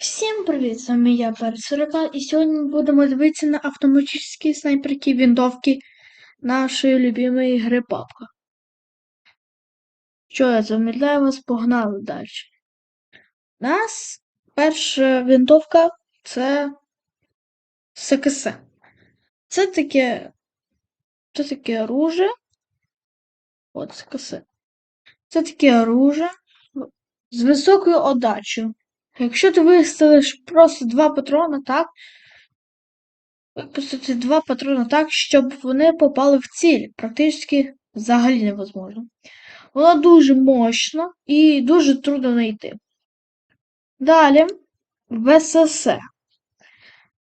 Всім привіт! З вами я Персерка, і сьогодні ми будемо дивитися на автоматичні снайперські винтовки нашої любимої гри Папка. Що я замедляю вас, погнали далі. У нас перша винтовка це СКС. Це таке. Це таке оружие. От СКС. Це таке оружие з високою отдачею. Якщо ти виставиш просто два патрона так, випустити два патрона так, щоб вони попали в ціль, практично взагалі невозможно. Вона дуже мощна і дуже трудно знайти. Далі ВСС.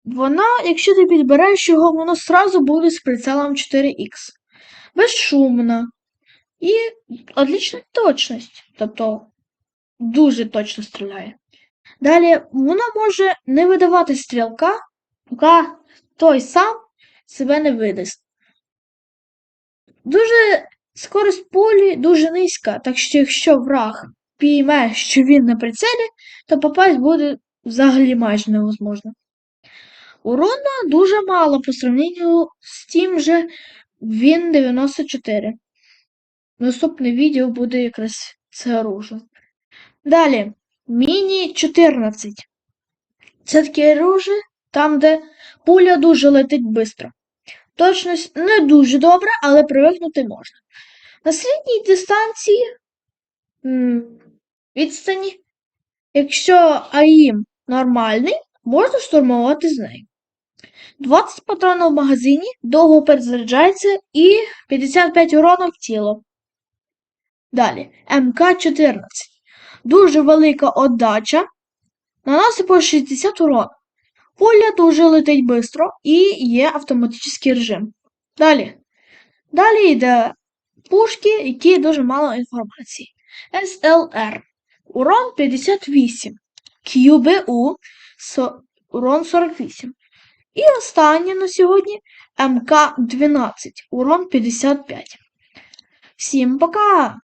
Вона, якщо ти підбереш його, воно сразу буде з прицелом 4х. Безшумна і отлічна точність. Тобто дуже точно стріляє. Далі вона може не видавати стрілка, поки той сам себе не видасть. Дуже скорість полі дуже низька, так що якщо враг пійме, що він на прицелі, то попасть буде взагалі майже невозможно. Урона дуже мало по сравненню з тим же він 94. Наступне відео буде якраз це оружие. Далі. Міні 14. Це таке оружие, там, де пуля дуже летить швидко. Точність не дуже добра, але привикнути можна. На середній дистанції відстані, якщо АІМ нормальний, можна штурмувати з нею. 20 патронів в магазині, довго перезаряджається і 55 урону в тіло. Далі, МК-14 дуже велика отдача, наносить по 60 урон. Пуля дуже летить швидко і є автоматичний режим. Далі. Далі йде пушки, які дуже мало інформації. SLR. Урон 58. QBU со, урон 48. І останнє на сьогодні МК-12. Урон 55. Всім пока!